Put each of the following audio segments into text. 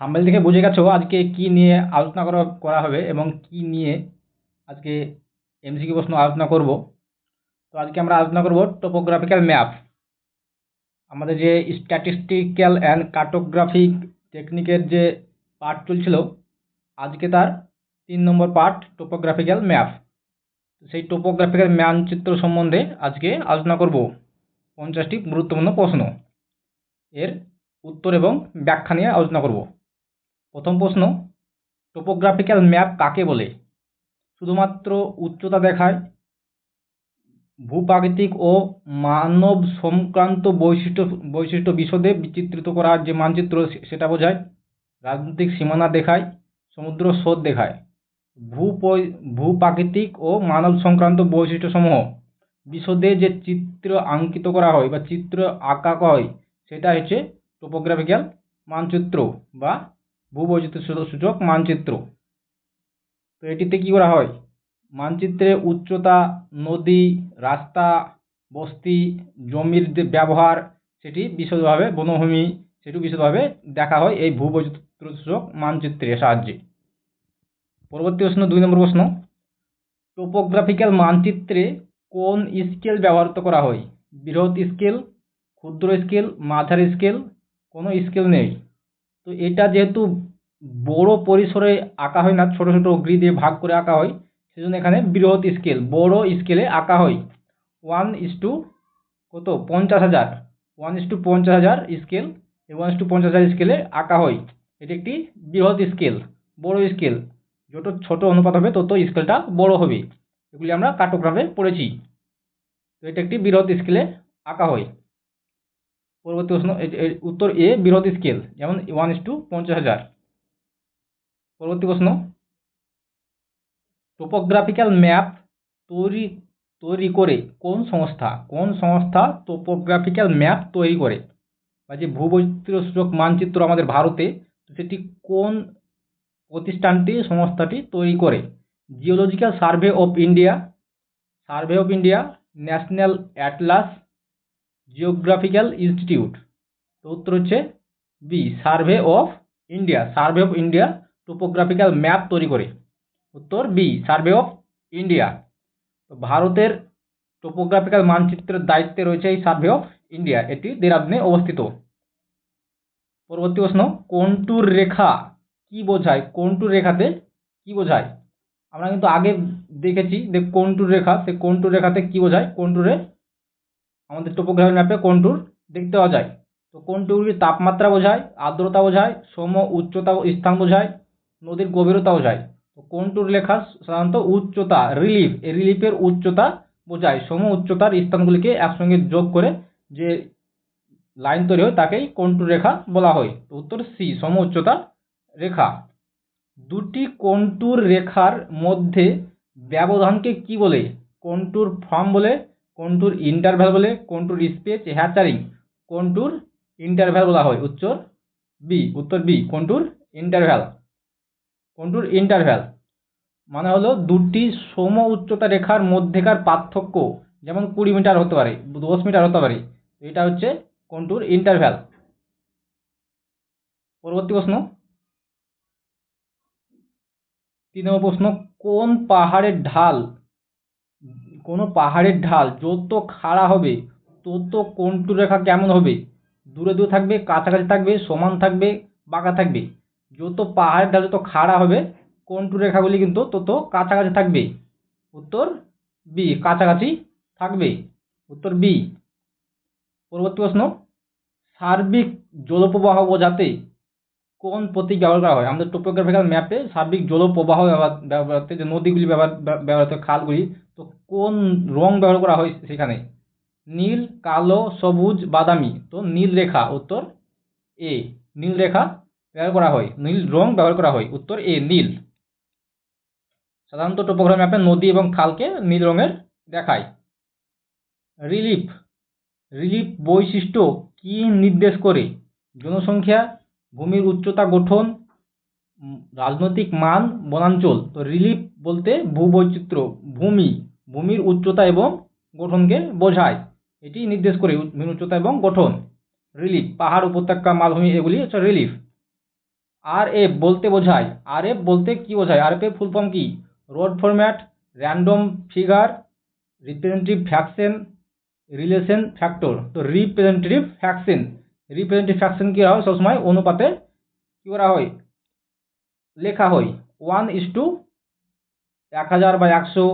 Thumbnail দেখে বুঝে গেছো আজকে কি নিয়ে আলোচনা করা করা হবে এবং কি নিয়ে আজকে এমসিকিউ প্রশ্ন আলোচনা করব। তো আজকে আমরা আলোচনা করব টোপোগ্রাফিক্যাল ম্যাপ আমাদের যে স্ট্যাটিস্টিক্যাল অ্যান্ড কার্টোগ্রাফিক টেকনিকের যে পার্ট চলছিল, আজকে তার তিন নম্বর পার্ট টোপোগ্রাফিক্যাল ম্যাপ সেই টোপোগ্রাফিক্যাল মানচিত্র সম্বন্ধে আজকে আলোচনা করব। পঞ্চাশটি গুরুত্বপূর্ণ প্রশ্ন। এর উত্তর এবং ব্যাখ্যা নিয়ে আলোচনা করব। প্রথম প্রশ্ন টোপোগ্রাফিক্যাল ম্যাপ কাকে বলে? শুধুমাত্র উচ্চতা দেখায়, ভূপ্রাকৃতিক ও মানব সংক্রান্ত বৈশিষ্ট্য বৈশিষ্ট্য বিশদে বিচিত্রিত করার যে মানচিত্র সেটা বোঝায়, রাজনৈতিক সীমানা দেখায়, সমুদ্র স্রোত দেখায় ভূ ভূপ্রাকৃতিক ও মানব সংক্রান্ত বৈশিষ্ট্যসমূহ বিশদে যে চিত্র আঙ্কিত করা হয় বা চিত্র আঁকা হয়, সেটা হচ্ছে টোপোগ্রাফিক্যাল মানচিত্র বা ভূবৈচিত্র্য সূচক মানচিত্র। তো এটিতে কী করা হয়? মানচিত্রে উচ্চতা, নদী, রাস্তা, বস্তি, জমির যে ব্যবহার, সেটি বিশদভাবে, বনভূমি সেটি বিশদভাবে দেখা হয় এই ভূবৈচিত্র্য সূচক মানচিত্রের সাহায্যে। পরবর্তী প্রশ্ন, দুই নম্বর প্রশ্ন। টোপোগ্রাফিক্যাল মানচিত্রে কোন স্কেল ব্যবহৃত করা হয়? বৃহৎ স্কেল, ক্ষুদ্র স্কেল, মাঝারি স্কেল? কোনো স্কেল নেই। তো এটা যেহেতু বড় পরিসরে আঁকা হয় না, ছোট ছোট অগ্রি দিয়ে ভাগ করে আঁকা হয়, সেজন্য এখানে বৃহৎ স্কেল বড় স্কেলে আঁকা হয়। ওয়ান ইস টু কত? পঞ্চাশ হাজার। ওয়ান ইস টু পঞ্চাশ হাজার স্কেল ওয়ান ইস টু পঞ্চাশ হাজার স্কেলে আঁকা হয়। এটি একটি বৃহৎ স্কেল বড় স্কেল যত ছোট অনুপাত হবে, তত স্কেলটা বড় হবে। এগুলি আমরা কার্টোগ্রাফে পড়েছি। তো এটা একটি বৃহৎ স্কেলে আঁকা হয়। পরবর্তী প্রশ্ন উত্তর এ বৃহৎ স্কেল যেমন ওয়ান ইস টু পঞ্চাশ হাজার। পরবর্তী প্রশ্ন টোপোগ্রাফিক্যাল ম্যাপ তৈরি তৈরি করে কোন সংস্থা কোন সংস্থা টোপোগ্রাফিক্যাল ম্যাপ তৈরি করে? বা যে ভূবৈচিত্র্য সূচক মানচিত্র আমাদের ভারতে সেটি কোন প্রতিষ্ঠানটি, সংস্থাটি তৈরি করে? Geological survey of India survey of India national atlas geographical institute তো উত্তর হচ্ছে B survey of India survey of India topographical map তৈরি করে। উত্তর বি সার্ভে অফ ইন্ডিয়া তো ভারতের টোপোগ্রাফিক্যাল মানচিত্রের দায়িত্বে রয়েছে এই সার্ভে অফ ইন্ডিয়া এটি দেরাদুনে অবস্থিত। পরবর্তী প্রশ্ন কন্টুর রেখা কি বোঝায়? কন্টুর রেখাতে কি বোঝায়? আমরা কিন্তু আগে দেখেছি যে কন্টুর রেখা, সে কন্টুর রেখাতে কি বোঝায়? কন্টুরে আমাদের টোপোগ্রাফি ম্যাপে কন্টুর দেখতে পাওয়া যায়? তো কোন কন্টুরগুলি তাপমাত্রা বোঝায়, আর্দ্রতা বোঝায়, সম উচ্চতা স্থান বোঝায়, নদীর গভীরতা বোঝায়। তো কন্টুর লেখা সাধারণত উচ্চতা রিলিফ এই রিলিফের উচ্চতা বোঝায়, সম উচ্চতার স্থানগুলিকে একসঙ্গে যোগ করে যে লাইন তৈরি হয় তাকেই কন্টুর রেখা বলা হয়। তো উত্তর সি সম উচ্চতা রেখা। দুটি কন্টুর রেখার মধ্যে ব্যবধানকে কি বলে? কন্টুর ফর্ম বলে? কন্টুর ইন্টারভ্যাল বলে, কন্টুর স্পেস হ্যাচারিং কন্টুর ইন্টারভ্যাল বলা হয়? উত্তর বি উত্তর B contour interval contour interval মানে হলো দুটি সম উচ্চতা রেখার মধ্যেকার পার্থক্য, যেমন কুড়ি মিটার হতে পারে, দশ মিটার হতে পারে, এটা হচ্ছে কন্টুর ইন্টারভ্যাল পরবর্তী প্রশ্ন। তিন নম্বর প্রশ্ন, কোন পাহাড়ের ঢাল কোনো পাহাড়ের ঢাল যত খাড়া হবে। তত কন্টুর রেখা কেমন হবে? দূরে দূরে থাকবে, কাছাকাছি থাকবে, সমান থাকবে, বাঁকা থাকবে। যত পাহাড়ের ঢাল যত খাড়া হবে কন্টুর রেখাগুলি কিন্তু তত কাছাকাছি থাকবে। উত্তর বি, কাছাকাছি থাকবে। উত্তর বি, পরবর্তী প্রশ্ন, সার্বিক জলপ্রবাহ বোঝাতে কোন প্রতীক ব্যবহার করা হয়? আমাদের টোপোগ্রাফিক্যাল ম্যাপে সার্বিক জলপ্রবাহ ব্যবহার যে নদীগুলি ব্যবহার ব্যবহৃত খালগুলি তো কোন রং ব্যবহার করা হয় সেখানে? নীল, কালো, সবুজ, বাদামি। তো নীল রেখা, উত্তর এ নীল রেখা ব্যবহার করা হয়। নীল রং ব্যবহার করা হয়। উত্তর এ নীল। সাধারণত টোপোগ্রাফি ম্যাপে নদী এবং খালকে নীল রঙের দেখায়। রিলিফ। রিলিফ বৈশিষ্ট্য কি নির্দেশ করে? জনসংখ্যা, ভূমির উচ্চতা গঠন রাজনৈতিক মান, বনাঞ্চল। তো রিলিফ বলতে ভূবৈচিত্র্য, ভূমি। ভূমির উচ্চতা এবং গঠনকে বোঝায়। এটি নির্দেশ করে ভূমির উচ্চতা এবং গঠন। রিলিফ, পাহাড়, উপত্যকা, মালভূমি, এগুলি হচ্ছে রিলিফ। আর এফ বলতে বোঝায়। আর এফ বলতে কি বোঝায়? আর এফ এর ফুল ফর্ম কি? Road format, random figure, representative fraction, relation factor. তো রিপ্রেজেন্টেটিভ ফ্র্যাকশন। রিপ্রেজেন্টেটিভ ফ্র্যাকশন কী হয়? সবসময় অনুপাতে কী করা হয়? লেখা হয়। ওয়ান ইস টু এক হাজার বা একশো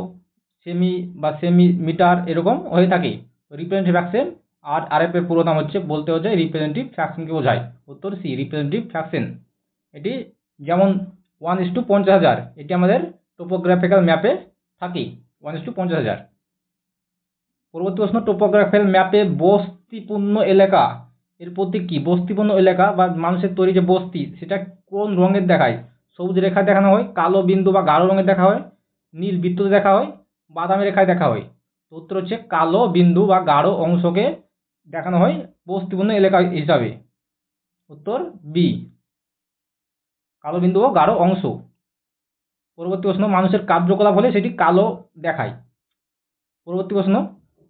সেমি বা সেমি মিটার এরকম হয়ে থাকে। রিপ্রেজেন্টেটিভ ফ্র্যাকশন আর আরএফ এর পুরো নাম হচ্ছে, বলতে হচ্ছে রিপ্রেজেন্টেটিভ ফ্র্যাকশনকে বোঝায়। উত্তর সি রিপ্রেজেন্টেটিভ ফ্র্যাকশন এটি যেমন ওয়ান ইস টু পঞ্চাশ হাজার, এটি আমাদের টোপোগ্রাফিক্যাল ম্যাপে থাকে ওয়ান ইস টু পঞ্চাশ হাজার। পরবর্তী প্রশ্ন টোপোগ্রাফিক্যাল ম্যাপে বস্তিপূর্ণ এলাকা, এর প্রতীক কি? বস্তিপূর্ণ এলাকা বা মানুষের তৈরি যে বস্তি, সেটা কোন রঙের দেখায়? সবুজ রেখা দেখানো হয়, কালো বিন্দু বা গাঢ় রঙের দেখা হয়, নীল বৃত্ত দেখা হয় বাদামি রেখায় দেখা হয়। তো উত্তর হচ্ছে কালো বিন্দু বা গাঢ় অংশকে দেখানো হয় বস্তিপূর্ণ এলাকা হিসাবে। উত্তর বি কালো বিন্দু ও গাঢ় অংশ। পরবর্তী প্রশ্ন, মানুষের কার্যকলাপ হলে সেটি কালো দেখায়। পরবর্তী প্রশ্ন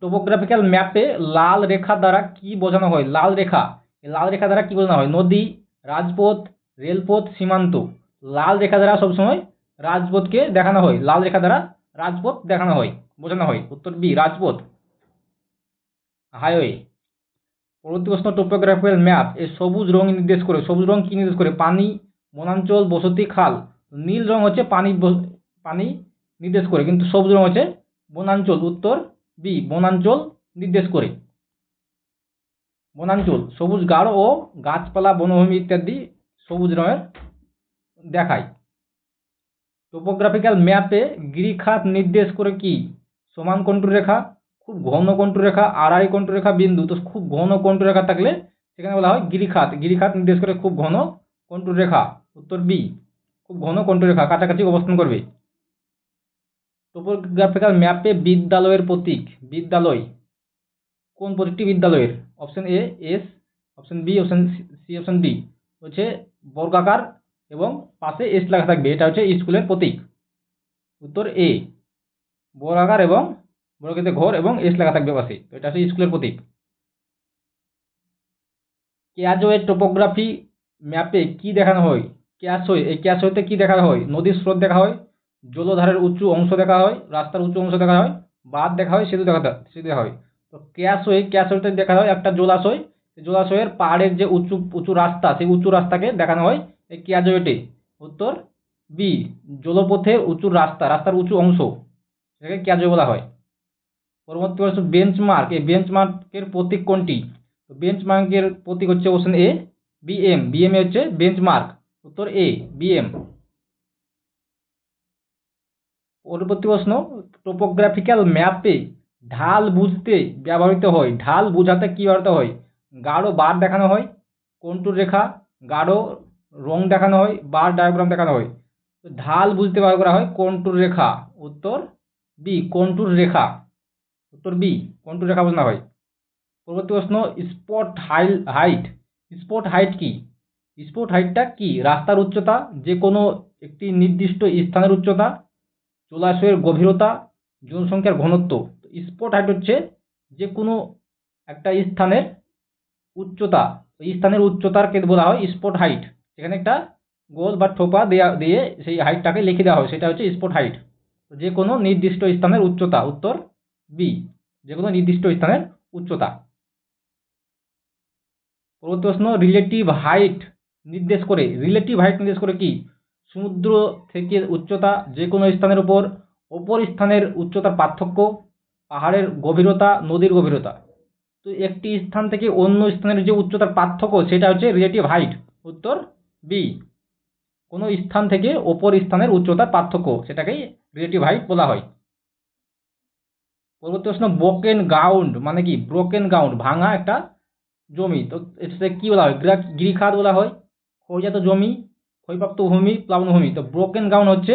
টোপোগ্রাফিক্যাল ম্যাপে লাল রেখা দ্বারা কি বোঝানো হয়? লাল রেখা লাল রেখা দ্বারা কি বোঝানো হয়? নদী, রাজপথ, রেলপথ, সীমান্ত। লাল রেখা দ্বারা সবসময় রাজপথকে দেখানো হয়। লাল রেখা দ্বারা রাজপথ দেখানো হয়, বোঝানো হয়। উত্তর বি, রাজপথ। হাইওয়ে। পরবর্তী প্রশ্ন টোপোগ্রাফিক্যাল ম্যাপ এ সবুজ রং নির্দেশ করে, সবুজ রং কি নির্দেশ করে? পানি, বনাঞ্চল, বসতি, খাল। নীল রং হচ্ছে পানি পানি নির্দেশ করে, কিন্তু সবুজ রং হচ্ছে বনাঞ্চল। উত্তর বি, বনাঞ্চল নির্দেশ করে। বনাঞ্চল, সবুজ গাঢ় ও গাছপালা, বনভূমি ইত্যাদি সবুজ রঙের দেখায়। টোপোগ্রাফিক্যাল ম্যাপে গিরিখাত নির্দেশ করে কি? সমান রেখা, খুব ঘন রেখা, আড়াই রেখা বিন্দু। তো খুব ঘন রেখা থাকলে সেখানে বলা হয় গিরিখাত। গিরিখাত নির্দেশ করে খুব ঘন রেখা। উত্তর বি খুব ঘন রেখা, কাছাকাছি অবস্থান করবে। টোপোগ্রাফিক্যাল ম্যাপে বিদ্যালয়ের প্রতীক, বিদ্যালয়। কোন প্রতীকটি বিদ্যালয়ের? Option A S option B option C option D হচ্ছে বর্গাকার এবং পাশে এস লেখা থাকবে। এটা হচ্ছে স্কুলের প্রতীক। উত্তর এ বর্গাকার এবং বর্গেতে ঘর এবং এস লেখা থাকবে পাশে। তো এটা হচ্ছে স্কুলের প্রতীক। ক্যাজোয়ের টোপোগ্রাফি ম্যাপে কি দেখানো হয়? ক্যাশোয় এই ক্যাশোতে কি দেখা হয়? নদীর স্রোত দেখা হয়, জলধারের উঁচু অংশ দেখা হয়, রাস্তার উঁচু অংশ দেখা হয়, বাঁধ দেখা হয়, সেতু দেখা সেতু দেখা হয়। তো ক্যাশোয় ক্যাশোতে দেখা হয় একটা জলাশয়। জলাশয়ের পাহাড়ের যে উঁচু উঁচু রাস্তা, সেই উঁচু রাস্তাকে দেখানো হয় এই ক্যাজোয়েটে উত্তর বি জলপথের উঁচু রাস্তা, রাস্তার উঁচু অংশ। সেটাকে ক্যাজো বলা হয়? পরবর্তী প্রশ্ন বেঞ্চমার্ক এই বেঞ্চমার্কের প্রতীক কোনটি? তো বেঞ্চমার্কের প্রতীক হচ্ছে অপশন এ বিএম বিএম এ হচ্ছে বেঞ্চমার্ক উত্তর এ বিএম পরবর্তী প্রশ্ন টোপোগ্রাফিক্যাল ম্যাপে ঢাল বুঝতে ব্যবহৃত হয়। ঢাল বোঝাতে কী ব্যবহৃত হয়? গাঢ় বার দেখানো হয়। কন্টুর রেখা? গাঢ় রং দেখানো হয়, বার ডায়াগ্রাম দেখানো হয়। তো ঢাল বুঝতে ব্যবহার করা হয়, কন্টুর রেখা, উত্তর বি কন্টুর রেখা, উত্তর বি কন্টুর রেখা বোঝানো হয়। পরবর্তী প্রশ্ন spot high height spot height কি? স্পট হাইটটা কি? রাস্তার উচ্চতা যে কোনো একটি নির্দিষ্ট স্থানের উচ্চতা, জলাশয়ের গভীরতা, জনসংখ্যার ঘনত্ব। স্পট হাইট হচ্ছে যে কোনো একটা স্থানের উচ্চতা। স্থানের উচ্চতারকে বলা হয় স্পট হাইট সেখানে একটা গোল বা ঠোপা দেওয়া দিয়ে সেই হাইটটাকে লিখে দেওয়া হয় সেটা হচ্ছে স্পট হাইট যে কোনো নির্দিষ্ট স্থানের উচ্চতা, উত্তর বি যে কোনো নির্দিষ্ট স্থানের উচ্চতা। পরবর্তী প্রশ্ন রিলেটিভ হাইট নির্দেশ করে রিলেটিভ হাইট নির্দেশ করে কি? সমুদ্র থেকে উচ্চতা যে কোনো স্থানের উপর অপর স্থানের উচ্চতার পার্থক্য, পাহাড়ের গভীরতা, নদীর গভীরতা। তো একটি স্থান থেকে অন্য স্থানের যে উচ্চতার পার্থক্য, সেটা হচ্ছে রিলেটিভ হাইট উত্তর বি, কোনো স্থান থেকে অপর স্থানের উচ্চতার পার্থক্য, সেটাকেই রিলেটিভ হাইট বলা হয়। পরবর্তী প্রশ্ন ব্রোকেন গাউন্ড মানে কি? ব্রোকেন গাউন্ড ভাঙা একটা জমি। তো সেটা কী বলা হয়? গিরিখাত বলা হয়। ক্ষয়জাত জমি, ক্ষয়প্রাপ্ত ভূমি প্লাবনভূমি তো ব্রোকেন গ্রাউন্ড হচ্ছে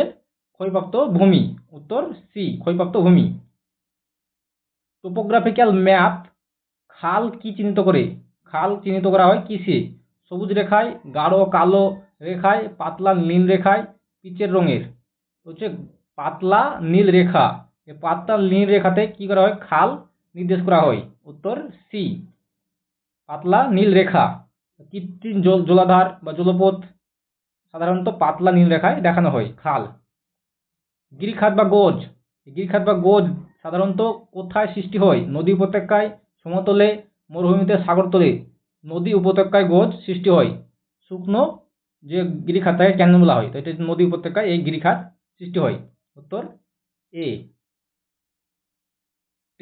ক্ষয়প্রাপ্ত ভূমি। উত্তর সি ক্ষয়প্রাপ্ত ভূমি। টোপোগ্রাফিক্যাল ম্যাপ খাল কি চিহ্নিত করে? খাল চিহ্নিত করা হয় কিসে? সবুজ রেখায়, গাঢ় কালো রেখায়, পাতলা নীল রেখায়, পিচের রঙের। হচ্ছে পাতলা নীল রেখা। পাতলা নীল রেখাতে কি করা হয়? খাল নির্দেশ করা হয়। উত্তর সি পাতলা নীল রেখা। কৃত্রিম জল, জলাধার বা জলপথ সাধারণত পাতলা নীল রেখায় দেখানো হয়, খাল। গিরিখাত বা গোজ। গিরিখাত বা গোজ সাধারণত কোথায় সৃষ্টি হয়? নদী উপত্যকায়, সমতলে, মরুভূমিতে সাগরতলে নদী উপত্যকায় গোজ সৃষ্টি হয়। শুকনো যে গিরিখাত তাকে কেন বলা হয়, তো এটা নদী উপত্যকায় এই গিরিখাত সৃষ্টি হয়। উত্তর এ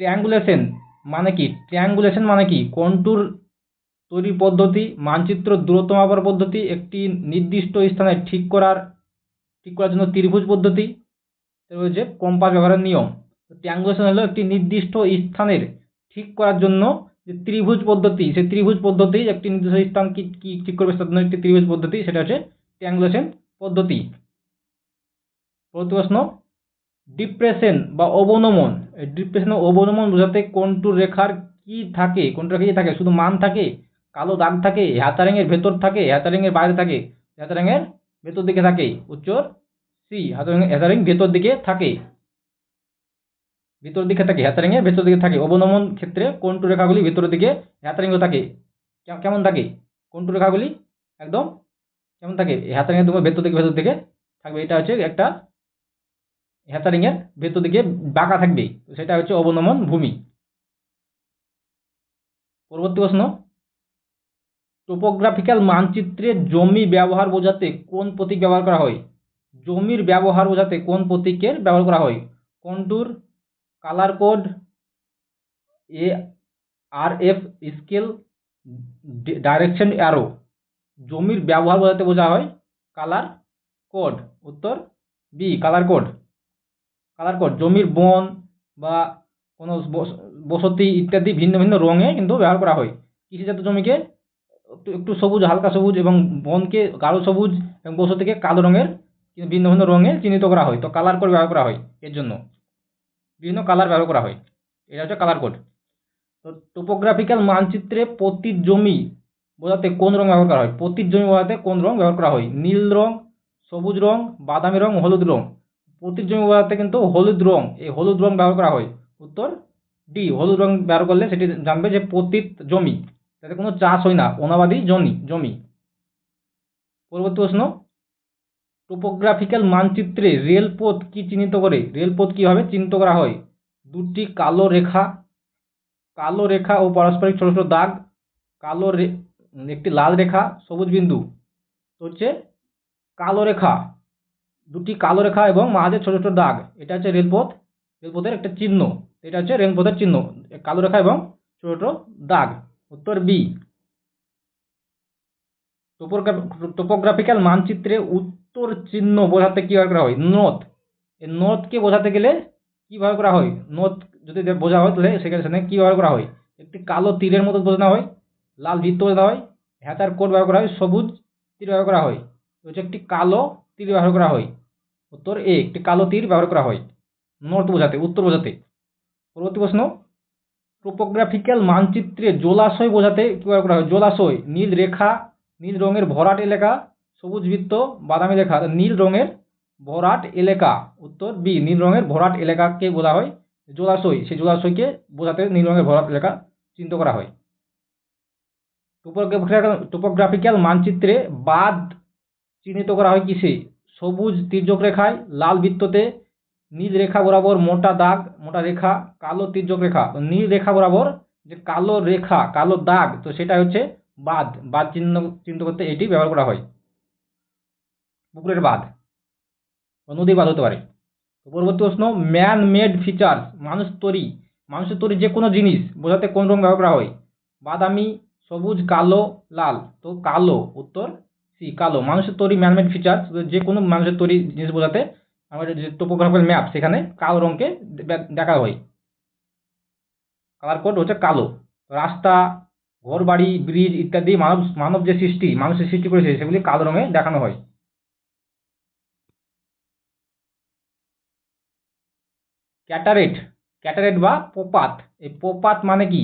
ট্রিয়াঙ্গুলেশন মানে কি? ট্রিয়াঙ্গুলেশন মানে কি? কন্টুর তৈরি পদ্ধতি, মানচিত্র দূরত্ব মাপার পদ্ধতি, একটি নির্দিষ্ট স্থানে ঠিক করার ঠিক করার জন্য ত্রিভুজ পদ্ধতি রয়েছে কম্পাস ব্যবহারের নিয়ম। ট্রিয়াঙ্গুলেশন হলো একটি নির্দিষ্ট স্থানের ঠিক করার জন্য যে ত্রিভুজ পদ্ধতি সেই ত্রিভুজ পদ্ধতি, একটি নির্দিষ্ট স্থান কি কি ঠিক করবে জন্য একটি ত্রিভুজ পদ্ধতি, সেটা হচ্ছে ট্রিয়াঙ্গুলেশন পদ্ধতি। পরবর্তী প্রশ্ন, ডিপ্রেশন বা অবনমন ডিপ্রেশন অবনমন বোঝাতে কন্টুর রেখার কি থাকে কোনটা রেখা কি থাকে, শুধু মান থাকে, কালো দাগ থাকে হ্যাতারিংয়ের ভেতর থাকে হ্যাতারিংয়ের বাইরে থাকে হ্যাতারিংয়ের ভেতর দিকে থাকে উত্তর সি হ্যাতারিং হ্যাতারিং ভেতর দিকে থাকে। ভিতর দিকে থাকে হ্যাতারিংয়ের ভেতর দিকে থাকে। অবনমন ক্ষেত্রে কন্টু রেখাগুলি ভেতরের দিকে হ্যাতারিংও থাকে? কেমন থাকে? কন্টু রেখাগুলি একদম কেমন থাকে? হ্যাতারিংয়ের তোমার ভেতর দিকে ভেতর দিকে থাকবে। এটা হচ্ছে একটা হ্যাতারিংয়ের ভেতর দিকে বাঁকা থাকবে। সেটা হচ্ছে অবনমন ভূমি। পরবর্তী প্রশ্ন। টোপোগ্রাফিক্যাল মানচিত্রে জমি ব্যবহার বোঝাতে কোন প্রতীক ব্যবহার করা হয়? জমির ব্যবহার বোঝাতে কোন প্রতীকের ব্যবহার করা হয়? Contour colour code A R F scale direction arrow জমির ব্যবহার বোঝাতে বোঝা হয় কালার কোড, উত্তর B colour code. Colour code, জমির বন বা কোনো বস- বসতি ইত্যাদি ভিন্ন ভিন্ন রঙে কিন্তু ব্যবহার করা হয়। কৃষিজাত জমিকে একটু সবুজ, হালকা সবুজ এবং বনকে গাঢ় সবুজ এবং বসতিকে কালো রঙের ভিন্ন ভিন্ন রঙে চিহ্নিত করা হয়। তো কালার কোড ব্যবহার করা হয় এর জন্য। বিভিন্ন কালার ব্যবহার করা হয়। এটা হচ্ছে কালার কোড তো টোপোগ্রাফিক্যাল মানচিত্রে প্রতি জমি বোঝাতে কোন রং ব্যবহার করা হয়? প্রতি জমি বোঝাতে কোন রং ব্যবহার করা হয়? নীল রং সবুজ রং বাদামি রং হলুদ রং প্রতি জমি বোঝাতে কিন্তু হলুদ রং এই হলুদ রং ব্যবহার করা হয়। উত্তর ডি, হলুদ রং ব্যবহার করলে সেটি জানবে যে পতিত জমি, তাতে কোনো চাষ হয় না। অনাবাদী জমি জমি। পরবর্তী প্রশ্ন টোপোগ্রাফিক্যাল মানচিত্রে রেলপথ কি চিহ্নিত করে? রেলপথ কীভাবে চিহ্নিত করা হয়? দুটি কালো রেখা কালো রেখা ও পারস্পরিক ছোট ছোট দাগ, কালো একটি লাল রেখা, সবুজ বিন্দু। হচ্ছে কালো রেখা। দুটি কালো রেখা এবং মাঝে ছোট ছোট দাগ। এটা হচ্ছে রেলপথ রেলপথের একটা চিহ্ন। এটা হচ্ছে রেলপথের চিহ্ন। কালো রেখা এবং ছোট ছোট দাগ। উত্তর বি টোপোগ্রাফিক্যাল মানচিত্রে উত্তর চিহ্ন বোঝাতে কি ব্যবহার করা হয়? নর্থ এই নর্থকে বোঝাতে গেলে কি ব্যবহার করা হয়? নর্থ যদি বোঝা হয় তাহলে সেখানে সেখানে কি ব্যবহার করা হয়? একটি কালো তীরের মতো বোঝানো হয়, লাল বৃত্ত বোঝানো হয় হ্যাচার কোড ব্যবহার করা হয়, সবুজ তীর ব্যবহার করা হয়, হচ্ছে একটি কালো তীর ব্যবহার করা হয়। উত্তর এ, একটি কালো তীর ব্যবহার করা হয়। নর্থ বোঝাতে, উত্তর বোঝাতে। পরবর্তী প্রশ্ন। টোপোগ্রাফিক্যাল মানচিত্রে জলাশয় বোঝাতে কি ব্যবহার করা হয়? জলাশয়, নীল রেখা, নীল রঙের ভরাট এলাকা সবুজ বৃত্ত, বাদামি রেখা নীল রঙের ভরাট এলাকা। উত্তর বি নীল রঙের ভরাট এলাকাকে বলা হয় জলাশয়। সেই জলাশয়কে বোঝাতে নীল রঙের ভরাট এলাকা চিহ্নিত করা হয়। টোপোগ্রাফিক্যাল মানচিত্রে বাঁধ চিহ্নিত করা হয় কিসে? সবুজ তির্যক রেখায়, লাল বৃত্ততে নীল রেখা বরাবর মোটা দাগ, মোটা রেখা, কালো তির্যক রেখা। নীল রেখা বরাবর যে কালো রেখা, কালো দাগ, তো সেটা হচ্ছে বাঁধ। বাঁধ চিহ্ন, চিহ্নিত করতে এটি ব্যবহার করা হয়। পুকুরের বাঁধ। বা নদীর বাঁধ হতে পারে। পরবর্তী প্রশ্ন ম্যান মেড ফিচার্স মানুষ তৈরি। মানুষের তৈরি যে কোনো জিনিস বোঝাতে কোন রং ব্যবহার করা হয়? বাদামি, সবুজ, কালো, লাল। তো কালো, উত্তর সি কালো। মানুষের তৈরি ম্যানমেড ফিচার্স যে কোনো মানুষের তৈরি জিনিস বোঝাতে আমাদের যে টোপোগ্রাফিক্যাল ম্যাপ সেখানে কালো রঙকে দেখা হয়। কালার কোড হচ্ছে কালো। রাস্তা ঘর বাড়ি ব্রিজ ইত্যাদি মানব মানব যে সৃষ্টি, মানুষের সৃষ্টি করেছে, সেগুলি কালো রঙে দেখানো হয়। ক্যাটারেট ক্যাটারেট বা পোপাত। এই পোপাত মানে কি?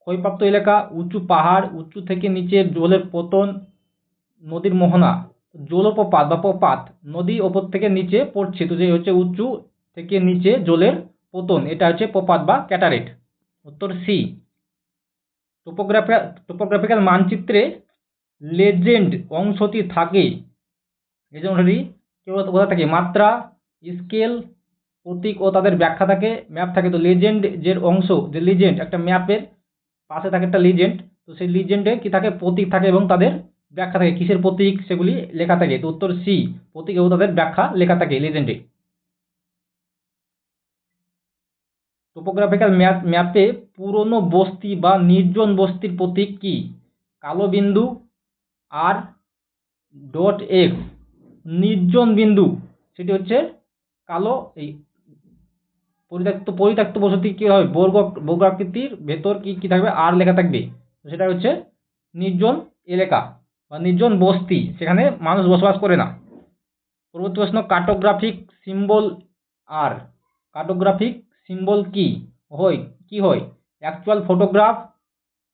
ক্ষয়প্রাপ্ত এলাকা উঁচু পাহাড়, উঁচু থেকে নিচে জলের পতন, নদীর মোহনা, জলপ্রপাত বা প্রপাত নদী ওপর থেকে নিচে পড়ছে। তো যে হচ্ছে উঁচু থেকে নিচে জলের পতন, এটা হচ্ছে প্রপাত বা ক্যাটারেট। উত্তর সি টোপোগ্রাফি টোপোগ্রাফিক্যাল মানচিত্রে লেজেন্ড অংশটি থাকে। লেজেন্ডারি কেউ কোথায় থাকে? মাত্রা স্কেল প্রতীক ও তাদের ব্যাখ্যা থাকে ম্যাপ থাকে। তো লেজেন্ড যে অংশ, যে লিজেন্ড একটা ম্যাপের পাশে থাকে একটা লিজেন্ড তো সেই লিজেন্ডে কি থাকে? প্রতীক থাকে এবং তাদের ব্যাখ্যা থাকে। কিসের প্রতীক? সেগুলি লেখা থাকে। তো উত্তর সি প্রতীক এবং তাদের ব্যাখ্যা লেখা থাকে লিজেন্ডে টোপোগ্রাফিক্যাল ম্যাপ ম্যাপে পুরনো বস্তি বা নির্জন বস্তির প্রতীক কি? কালো বিন্দু আর ডট এক্স নির্জন বিন্দু, সেটি হচ্ছে কালো, এই পরিত্যক্ত পরিত্যক্ত বসতি কী হবে? বর্গ, বর্গাকৃতির ভেতর কি কি থাকবে? আর লেখা থাকবে। তো সেটা হচ্ছে নির্জন এলাকা বা নির্জন বস্তি। সেখানে মানুষ বসবাস করে না। পরবর্তী প্রশ্ন কার্টোগ্রাফিক সিম্বল আর কার্টোগ্রাফিক সিম্বল কি? হয় কি হয়? অ্যাকচুয়াল ফটোগ্রাফ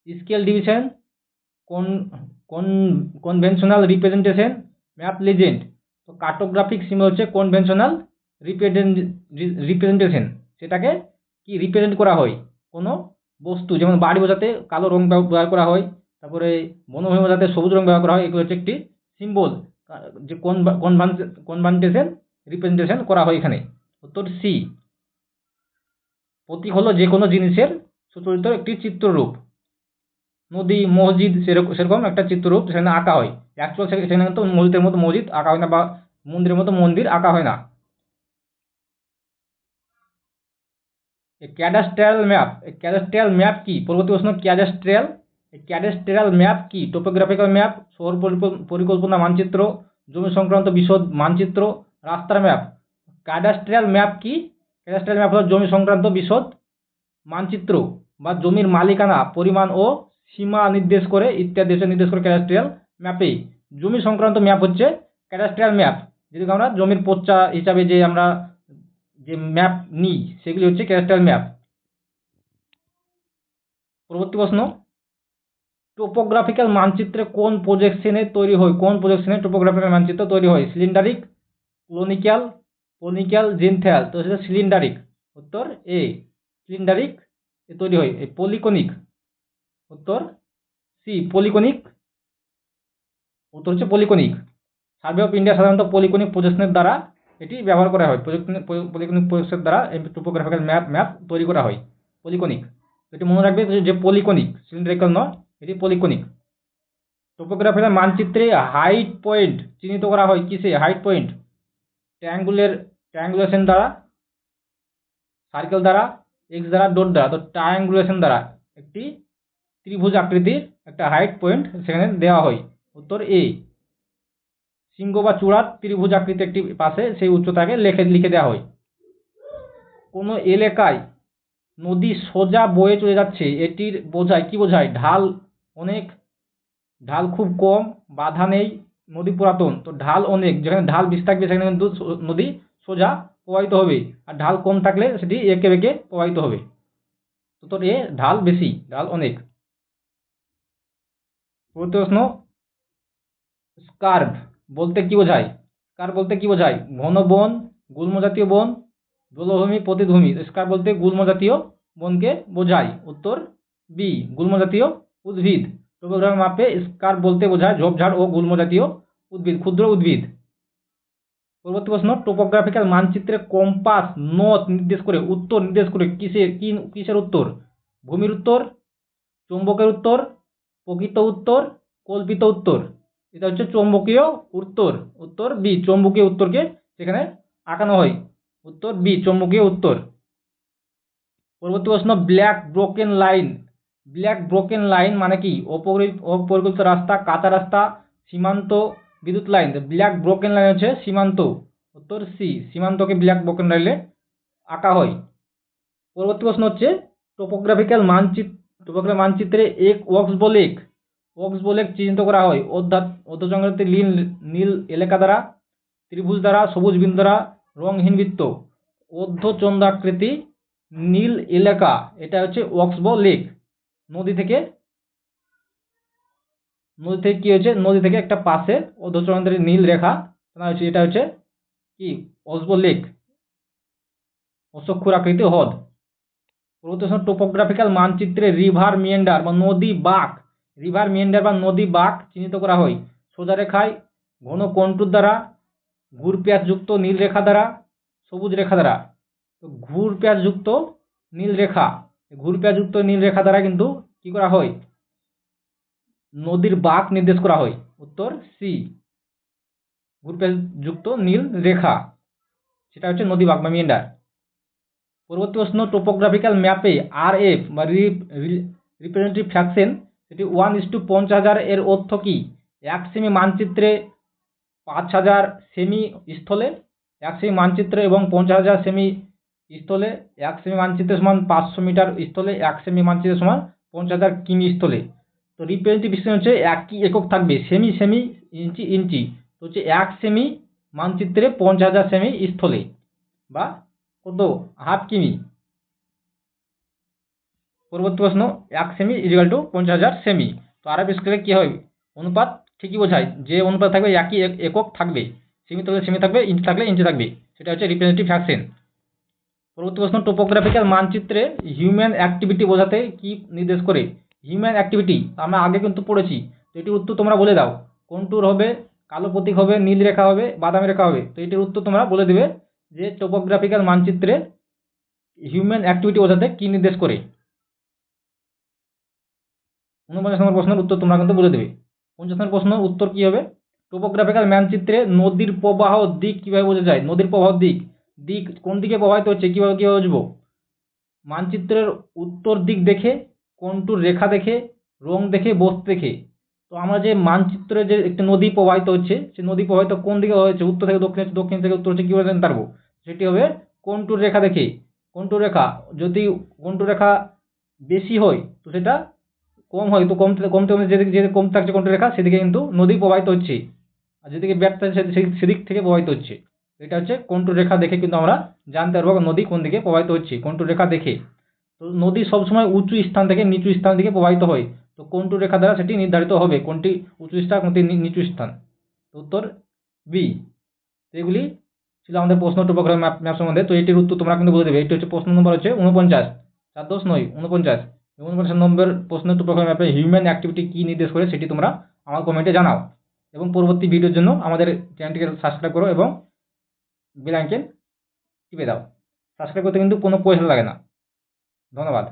স্কেল ডিভিশন কোন কোন কনভেনশনাল রিপ্রেজেন্টেশন ম্যাপ লেজেন্ড তো কার্টোগ্রাফিক সিম্বল হচ্ছে কনভেনশনাল রিপ্রেজেন্ট রিপ্রেজেন্টেশন সেটাকে কি রিপ্রেজেন্ট করা হয়? কোনো বস্তু, যেমন বাড়ি বোঝাতে কালো রং ব্যবহার করা হয়, তারপরে বনভূমি বোঝাতে সবুজ রং ব্যবহার করা হয়, এগুলো হচ্ছে একটি সিম্বল যে কোন কনভান্টেশন রিপ্রেজেন্টেশন করা হয় এখানে। উত্তর সি প্রতীক হলো যে কোনো জিনিসের সুচরিত একটি চিত্ররূপ। নদী, মসজিদ সেরকম সেরকম একটা চিত্ররূপ সেখানে আঁকা হয়। অ্যাকচুয়াল সেখানে তো মসজিদের মতো মসজিদ আঁকা হয় না বা মন্দিরের মতো মন্দির আঁকা হয় না। ক্যাডাস্ট্রাল ম্যাপ ক্যাডাস্ট্রাল ম্যাপ কি? পরবর্তী প্রশ্ন ক্যাডাস্ট্রাল ক্যাডাস্ট্রাল ম্যাপ কি? টোপোগ্রাফিক্যাল ম্যাপ শহর পরিকল্পনা মানচিত্র, জমি সংক্রান্ত বিশদ মানচিত্র, রাস্তার ম্যাপ ক্যাডাস্ট্রাল ম্যাপ কি? ক্যাডাস্ট্রাল ম্যাপ হল জমি সংক্রান্ত বিশদ মানচিত্র বা জমির মালিকানা, পরিমাণ ও সীমা নির্দেশ করে ইত্যাদি নির্দেশ করে ক্যাডাস্ট্রিয়াল ম্যাপে জমি সংক্রান্ত ম্যাপ হচ্ছে ক্যাডাস্ট্রিয়াল ম্যাপ যেটাকে আমরা জমির পচ্চা হিসাবে যে আমরা যে ম্যাপ নিই, সেগুলি হচ্ছে ক্যাডাস্ট্রিয়াল ম্যাপ পরবর্তী প্রশ্ন টোপোগ্রাফিক্যাল মানচিত্রে কোন প্রজেকশনে তৈরি হয়? কোন প্রজেকশনে টোপোগ্রাফিক্যাল মানচিত্র তৈরি হয়? সিলিন্ডারিক ক্লোনিক্যাল পনিক্যাল জিনথ্যাল তো সেটা সিলিন্ডারিক উত্তর এ সিলিন্ডারিক এ তৈরি হয়। এই পলিকনিক উত্তর সি পলিকনিক উত্তর হচ্ছে পলিকনিক সার্ভে অফ ইন্ডিয়া সাধারণত পলিকনিক প্রজেকশনের দ্বারা এটি ব্যবহার করা হয়। পলিকনিক প্রজেকশনের দ্বারা টোপোগ্রাফিক্যাল ম্যাপ ম্যাপ তৈরি করা হয়। পলিকনিক। এটি মনে রাখবে যে পলিকনিক সিলিন্ডারিক্যাল নয়, এটি পলিকনিক। টোপোগ্রাফিক্যাল মানচিত্রে হাইট পয়েন্ট চিহ্নিত করা হয় কিসে? হাইট পয়েন্ট ট্রায়াঙ্গুলের ট্রায়াঙ্গুলেশন দ্বারা সার্কেল দ্বারা এক্স দ্বারা ডট দ্বারা। তো ট্রায়াঙ্গুলেশন দ্বারা একটি ত্রিভুজ আকৃতির একটা হাইট পয়েন্ট সেখানে দেওয়া হয়। উত্তর এ সিংহ বা চূড়ার ত্রিভুজ আকৃতি একটি পাশে সেই উচ্চতাকে লেখে, লিখে দেওয়া হয়। কোনো এলাকায় নদী সোজা বয়ে চলে যাচ্ছে, এটির বোঝায়, কি বোঝায়? ঢাল অনেক, ঢাল খুব কম, বাধা নেই, নদী পুরাতন। তো ঢাল অনেক, যেখানে ঢাল বেশি থাকবে সেখানে কিন্তু নদী সোজা প্রবাহিত হবে। আর ঢাল কম থাকলে সেটি এঁকে বেঁকে প্রবাহিত হবে। তো তোর এ ঢাল বেশি, ঢাল অনেক। প্রশ্ন, স্কার্ভ। বলতে কি বোঝায়? স্কার্ভ বলতে কি বোঝায়? ঘন বন গুল্ম জাতীয় বন জলভূমি প্রতিভূমি স্কার্ভ বলতে গুল্ম জাতীয় বনকে বোঝায়? উত্তর বি গুল্ম জাতীয় উদ্ভিদ। টোপোগ্রাফি মাপে স্কার্ভ বলতে বোঝায়? ঝোপঝাড় ও গুল্ম জাতীয় উদ্ভিদ, ক্ষুদ্র উদ্ভিদ। পরবর্তী প্রশ্ন টোপোগ্রাফিক্যাল মানচিত্রে কম্পাস নথ নির্দেশ করে, উত্তর নির্দেশ করে কিসের, কি, কিসের উত্তর? ভূমির উত্তর, চৌম্বকের উত্তর, প্রকৃত উত্তর, কল্পিত উত্তর। এটা হচ্ছে চৌম্বকীয় উত্তর উত্তর বি চৌম্বকীয় উত্তরকে সেখানে আঁকানো হয়। উত্তর বি চৌম্বকীয় উত্তর। পরবর্তী প্রশ্ন black broken line black broken line মানে কি? অপরিকল্পিত রাস্তা, কাঁচা রাস্তা, সীমান্ত বিদ্যুৎ লাইন ব্ল্যাক ব্রোকেন লাইন হচ্ছে সীমান্ত। উত্তর সি সীমান্তকে ব্ল্যাক ব্রোকেন লাইনে আঁকা হয়। পরবর্তী প্রশ্ন হচ্ছে টোপোগ্রাফিক্যাল মানচিত্র টোপোগ্রাফিক্যাল মানচিত্রে এক ওয়াক্স বলেক ওয়াক্স বলেক চিহ্নিত করা হয়। অর্ধাৎ অর্ধচন্দ্রাতে নীল নীল এলাকা দ্বারা, ত্রিভুজ দ্বারা, সবুজ বিন্দু দ্বারা রংহীন বৃত্ত। অর্ধচন্দ্রাকৃতি নীল এলাকা, এটা হচ্ছে ওয়াক্সবো লেক। নদী থেকে নদী থেকে কী হয়েছে? নদী থেকে একটা পাশে অর্ধচন্দ্রের নীল রেখা হয়েছে এটা হচ্ছে কি? অসবো লেক। অশক্ষুর আকৃতি হ্রদ। পরবর্তী টোপোগ্রাফিক্যাল মানচিত্রে রিভার মিয়েন্ডার বা নদী বাঁক রিভার মিয়েন্ডার বা নদী বাঁক চিহ্নিত করা হয়। সোজা রেখায় ঘন কন্টুর দ্বারা, ঘুর যুক্ত নীল রেখা দ্বারা, সবুজ রেখা দ্বারা। তো ঘুর যুক্ত নীল রেখা, ঘুর যুক্ত নীল রেখা দ্বারা কিন্তু কি করা হয়? নদীর বাঁক নির্দেশ করা হয়। উত্তর সি ঘুর যুক্ত নীল রেখা, সেটা হচ্ছে নদী বাঁক বা মিয়েন্ডার পরবর্তী প্রশ্ন টোপোগ্রাফিক্যাল ম্যাপে আর এফ বা রিপ্রেজেন্টেটিভ ফ্র্যাকশন সেটি ওয়ান ইস টু পঞ্চাশ হাজার এর অর্থ কি? এক সেমি মানচিত্রে পাঁচ হাজার সেমি স্থলে, এক সেমি মানচিত্রে এবং পঞ্চাশ হাজার সেমি স্থলে, এক সেমি মানচিত্রে সমান পাঁচশো মিটার স্থলে, এক সেমি মানচিত্রে সমান পঞ্চাশ হাজার কিমি স্থলে। তো রিপ্রেজেন্টেটিভ হচ্ছে একই একক থাকবে সেমি সেমি ইঞ্চি ইঞ্চি। তো হচ্ছে এক সেমি মানচিত্রে পঞ্চাশ হাজার সেমি স্থলে বা কত? হাফ কিমি। পরবর্তী প্রশ্ন, এক সেমি ইজিক্যাল টু পঞ্চাশ হাজার সেমি তো আরব স্কেলে কী হয় অনুপাত ঠিকই বোঝায়, যে অনুপাত থাকবে একই এক- একক থাকবে। সেমি থাকলে সেমি থাকবে ইঞ্চি থাকলে ইঞ্চি থাকবে। সেটা হচ্ছে রিপ্রেজেন্টেটিভ ফ্যাকশন পরবর্তী প্রশ্ন টোপোগ্রাফিক্যাল মানচিত্রে হিউম্যান অ্যাক্টিভিটি বোঝাতে কি নির্দেশ করে? হিউম্যান অ্যাক্টিভিটি আমরা আগে কিন্তু পড়েছি। তো এটির উত্তর তোমরা বলে দাও। কোনটুর হবে? কালো প্রতীক হবে, নীল রেখা হবে, বাদামি রেখা হবে। তো এটির উত্তর তোমরা বলে দেবে যে টোপোগ্রাফিক্যাল মানচিত্রে হিউম্যান অ্যাক্টিভিটি বোঝাতে কি নির্দেশ করে? উনপঞ্চাশ নম্বর প্রশ্নের উত্তর তোমরা কিন্তু বলে দেবে। পঞ্চাশ নম্বর প্রশ্ন উত্তর কী হবে? টোপোগ্রাফিক্যাল মানচিত্রে নদীর প্রবাহ দিক কীভাবে বোঝা যায়? নদীর প্রবাহ দিক। দিক কোন দিকে প্রবাহিত হচ্ছে? কীভাবে কীভাবে বুঝব? মানচিত্রের উত্তর দিক দেখে, কোনটুর রেখা দেখে, রং দেখে, বস্তু দেখে। তো আমরা যে মানচিত্রে যে একটি নদী প্রবাহিত হচ্ছে, সে নদী প্রবাহিত কোন দিকে হয়েছে? উত্তর থেকে দক্ষিণ দক্ষিণ থেকে উত্তর হচ্ছে, কীভাবে জানতে পারব? সেটি হবে কোনটুর রেখা দেখে। কোনটুর রেখা, যদি কোনটুর রেখা বেশি হয়, তো সেটা কম হয় তো কমতে কমতে কমতে যেদিকে যেদিকে কম থাকছে কোনটুর রেখা, সেদিকে কিন্তু নদী প্রবাহিত হচ্ছে। আর যেদিকে সে- সেদিক থেকে প্রবাহিত হচ্ছে। এটা হচ্ছে কোনটুর রেখা দেখে কিন্তু আমরা জানতে পারব নদী কোন দিকে প্রবাহিত হচ্ছে কোনটুর রেখা দেখে। তো নদী সবসময় উঁচু স্থান থেকে নিচু স্থান দিকে প্রবাহিত হয়। তো কোনটুর রেখা দ্বারা সেটি নির্ধারিত হবে, কোনটি উঁচু স্থান, কোনটি নিচু স্থান। উত্তর বি এগুলি ছিল আমাদের প্রশ্ন টোপোগ্রাফি ম্যাপ ম্যাপ সম্বন্ধে। তো এটির উত্তর তোমরা কিন্তু বলে দেবে। এটি হচ্ছে প্রশ্ন নম্বর হচ্ছে উনপঞ্চাশ চার দশ নয় উনপঞ্চাশ উনপঞ্চাশ নম্বর প্রশ্ন টোপোগ্রাফি ম্যাপে হিউম্যান অ্যাক্টিভিটি কী নির্দেশ করে সেটি তোমরা আমার কমেন্টে জানাও। এবং পরবর্তী ভিডিওর জন্য আমাদের চ্যানেলটিকে সাবস্ক্রাইব করো এবং বেল টিপে দাও। সাবস্ক্রাইব করতে কিন্তু কোনো পয়সা লাগে না। ধন্যবাদ।